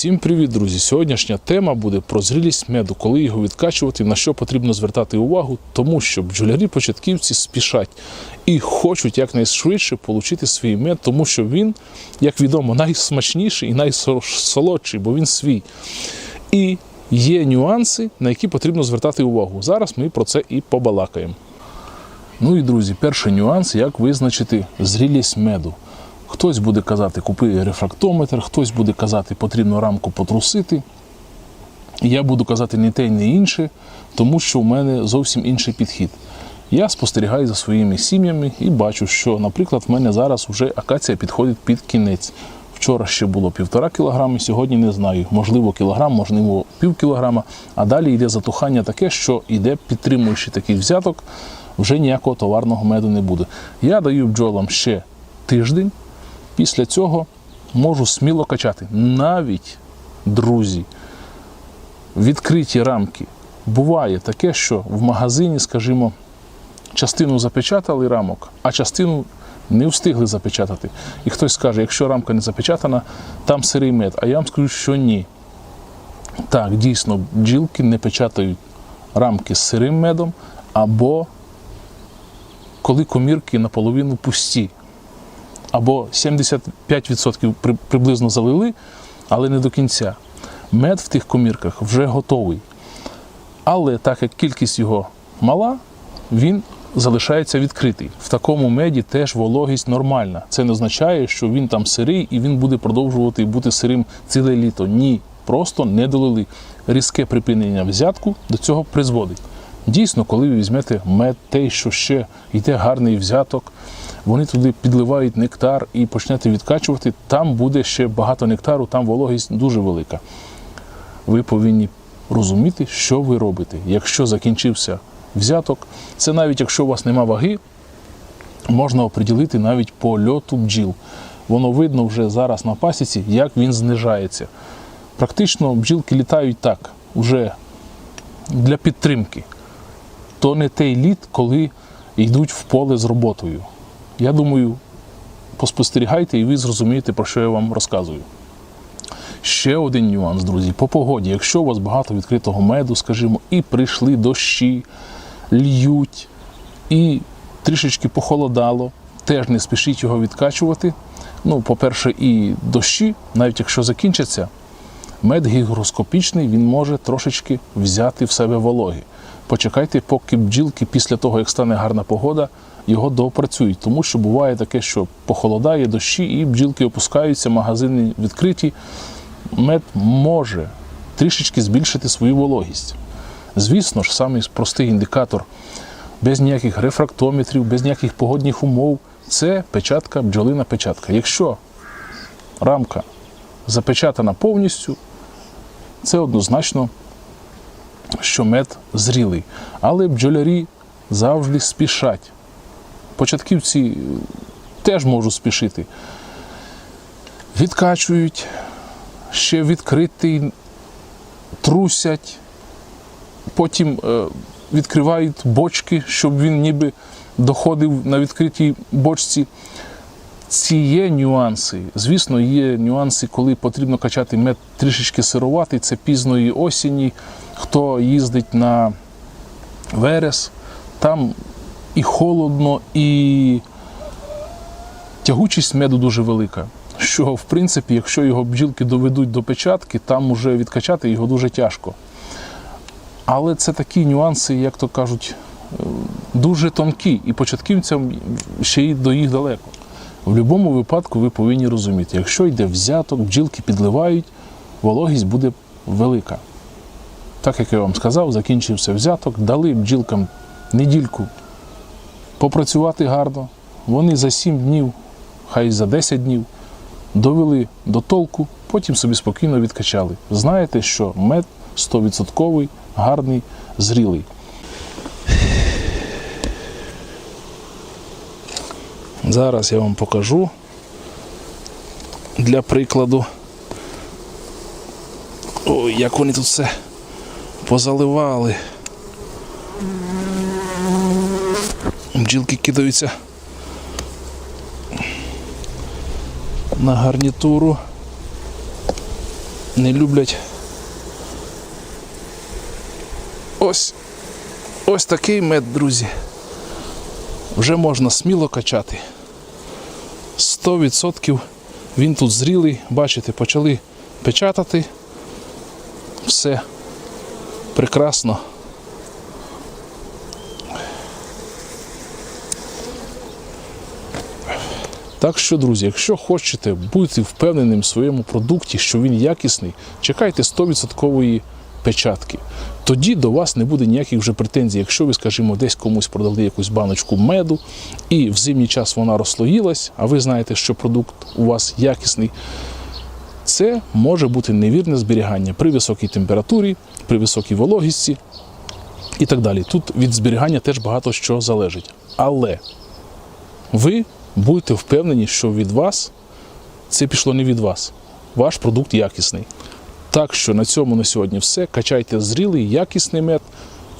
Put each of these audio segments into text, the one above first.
Всім привіт, друзі! Сьогоднішня тема буде про зрілість меду, коли його відкачувати, на що потрібно звертати увагу, тому що бджолярі-початківці спішать і хочуть якнайшвидше отримати свій мед, тому що він, як відомо, найсмачніший і найсолодший, бо він свій. І є нюанси, на які потрібно звертати увагу. Зараз ми про це і побалакаємо. Ну і друзі, перший нюанс, як визначити зрілість меду. Хтось буде казати, купи рефрактометр, хтось буде казати, потрібно рамку потрусити. Я буду казати не те, не інше, тому що в мене зовсім інший підхід. Я спостерігаю за своїми сім'ями і бачу, що, наприклад, в мене зараз вже акація підходить під кінець. Вчора ще було півтора кілограми, сьогодні не знаю. Можливо, кілограм, можливо, пів кілограма. А далі йде затухання таке, що йде підтримуючи такий взяток, вже ніякого товарного меду не буде. Я даю бджолам ще тиждень. Після цього можу сміло качати. Навіть, друзі, відкриті рамки. Буває таке, що в магазині, скажімо, частину запечатали рамок, а частину не встигли запечатати. І хтось скаже, якщо рамка не запечатана, там сирий мед. А я вам скажу, що ні. Так, дійсно, бджілки не печатають рамки з сирим медом, або коли комірки наполовину пусті або 75% приблизно залили, але не до кінця. Мед в тих комірках вже готовий. Але так як кількість його мала, він залишається відкритий. В такому меді теж вологість нормальна. Це не означає, що він там сирий і він буде продовжувати бути сирим ціле літо. Ні, просто не долили. Різке припинення взятку до цього призводить. Дійсно, коли ви візьмете мед, той, що ще йде гарний взяток, вони туди підливають нектар і почнете відкачувати, там буде ще багато нектару, там вологість дуже велика. Ви повинні розуміти, що ви робите. Якщо закінчився взяток, це навіть якщо у вас нема ваги, можна оприділити навіть по льоту бджіл. Воно видно вже зараз на пасіці, як він знижається. Практично бджілки літають так, вже для підтримки. То не той літ, коли йдуть в поле з роботою. Я думаю, поспостерігайте і ви зрозумієте, про що я вам розказую. Ще один нюанс, друзі, по погоді. Якщо у вас багато відкритого меду, скажімо, і прийшли дощі, льють, і трішечки похолодало, теж не спішіть його відкачувати. Ну, по-перше, і дощі, навіть якщо закінчаться, мед гігроскопічний, він може трошечки взяти в себе вологи. Почекайте, поки бджілки після того, як стане гарна погода, його доопрацюють. Тому що буває таке, що похолодає дощі, і бджілки опускаються, магазини відкриті. Мед може трішечки збільшити свою вологість. Звісно ж, самий простий індикатор без ніяких рефрактометрів, без ніяких погодних умов це печатка, бджолина печатка. Якщо рамка запечатана повністю, це однозначно, що мед зрілий. Але бджолярі завжди спішать. Початківці е, теж можуть спішити. Відкачують, ще відкритий, трусять, потім е, відкривають бочки, щоб він ніби доходив на відкритій бочці. Ці є нюанси. Звісно, є нюанси, коли потрібно качати мед трішечки сируватий, це пізної осені. Хто їздить на верес, там і холодно, і тягучість меду дуже велика. Що, в принципі, якщо його бджілки доведуть до печатки, там уже відкачати його дуже тяжко. Але це такі нюанси, як то кажуть, е, дуже тонкі, і початківцям ще й до їх далеко. В будь-якому випадку ви повинні розуміти, якщо йде взяток, бджілки підливають, вологість буде велика. Так як я вам сказав, закінчився взяток, дали бджілкам недільку попрацювати гарно. Вони за 7 днів, хай за 10 днів довели до толку, потім собі спокійно відкачали. Знаєте, що мед 100% гарний, зрілий. Зараз я вам покажу для прикладу. Ой, як вони тут все позаливали. Бджілки кидаються на гарнітуру. не люблять. Ось, ось такий мед, друзі. Вже можна сміло качати. 100% він тут зрілий, бачите, почали печатати. Все прекрасно. Так що, друзі, якщо хочете бути впевненим в своєму продукті, що він якісний, чекайте 100% печатки. Тоді до вас не буде ніяких вже претензій. Якщо ви, скажімо, десь комусь продали якусь баночку меду, і в зимній час вона розслоїлась, а ви знаєте, що продукт у вас якісний, це може бути невірне зберігання при високій температурі, при високій вологісті і так далі. Тут від зберігання теж багато що залежить. Але ви будете впевнені, що від вас це пішло не від вас. Ваш продукт якісний. Так що на цьому на сьогодні все. Качайте зрілий, якісний мед.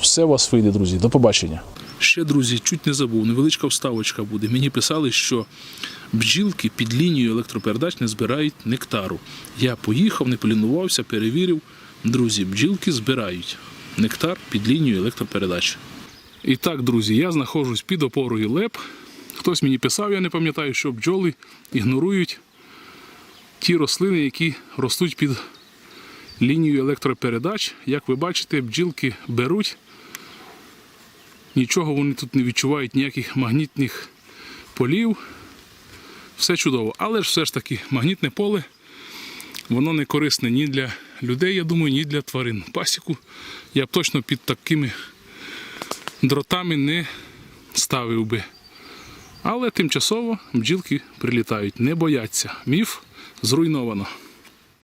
Все у вас вийде, друзі. До побачення. Ще, друзі, чуть не забув, невеличка вставочка буде. Мені писали, що бджілки під лінією електропередач не збирають нектару. Я поїхав, не полінувався, перевірив. Друзі, бджілки збирають нектар під лінією електропередач. І так, друзі, я знаходжусь під опорою ЛЕП. Хтось мені писав, я не пам'ятаю, що бджоли ігнорують ті рослини, які ростуть під лінією електропередач. Як ви бачите, бджілки беруть. Нічого вони тут не відчувають, ніяких магнітних полів. Все чудово. Але ж все ж таки магнітне поле, воно не корисне ні для людей, я думаю, ні для тварин. Пасіку я б точно під такими дротами не ставив би. Але тимчасово бджілки прилітають, не бояться. Міф зруйновано.